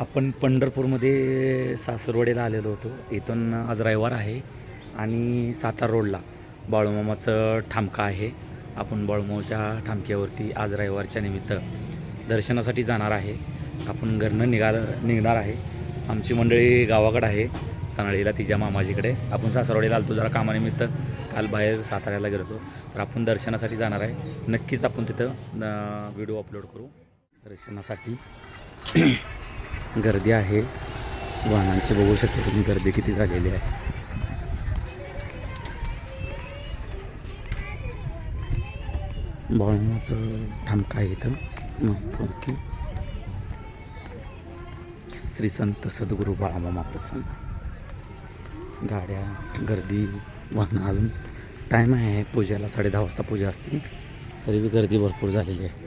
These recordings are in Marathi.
आपण पंढरपूरमध्ये सासरवडेला आलेलो होतो. इथून आज रविवार आहे आणि सातारा रोडला बाळूमामाचं ठामका आहे. आपण बाळूमामाच्या ठामक्यावरती आज रविवारच्या निमित्त दर्शनासाठी जाणार आहे. आपण घरनं निघाल निघणार आहे. आमची मंडळी गावाकडं आहे सनाळीला तिच्या मामाजीकडे. आपण सासरवाडीला आलतो जरा कामानिमित्त काल बाहेर साताऱ्याला गेलो होतो. तर आपण दर्शनासाठी जाणार आहे. नक्कीच आपण तिथं व्हिडिओ अपलोड करू. दर्शनासाठी गर्दी आहे. वाहनांची बघू शकता तुम्ही गर्दी किती झालेली आहे. बाळूमाचं ठामका आहे इथं. मस्त ओके श्री संत सद्गुरू बाळामामा प्रसन्न. गाड्या गर्दी वाहनं अजून टाईम आहे. पूजेला साडे दहा वाजता पूजा असते. तरी बी गर्दी भरपूर झालेली आहे.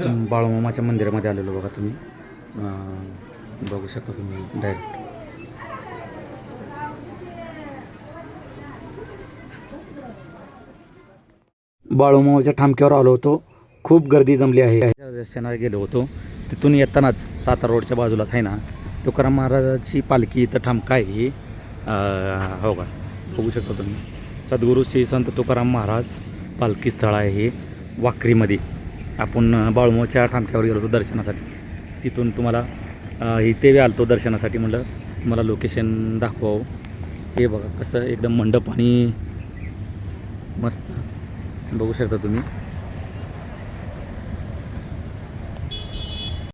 बाळूमामाच्या मंदिरामध्ये आलेलो बघा तुम्ही. बघू शकता तुम्ही डायरेक्ट बाळूमामाच्या ठामक्यावर आलो होतो. खूप गर्दी जमली आहे. दर्शनाला गेलो होतो. तिथून येतानाच सातारा रोडच्या बाजूलाच आहे ना. तुकाराम महाराजाची पालखी इथं ठामका आहे ही. हो का? बघू शकता तुम्ही. सद्गुरू श्री संत तुकाराम महाराज पालखी स्थळ आहे हे वाकरीमध्ये. आपण अं, बाळूमाच्या ठामक्यावर गेलो होतो दर्शनासाठी. तिथून तुम्हाला इथे इथे आलतो दर्शनासाठी म्हटलं मला लोकेशन दाखवावं. हे बघा कसं एकदम मंडप आणि मस्त. बघू शकता तुम्ही.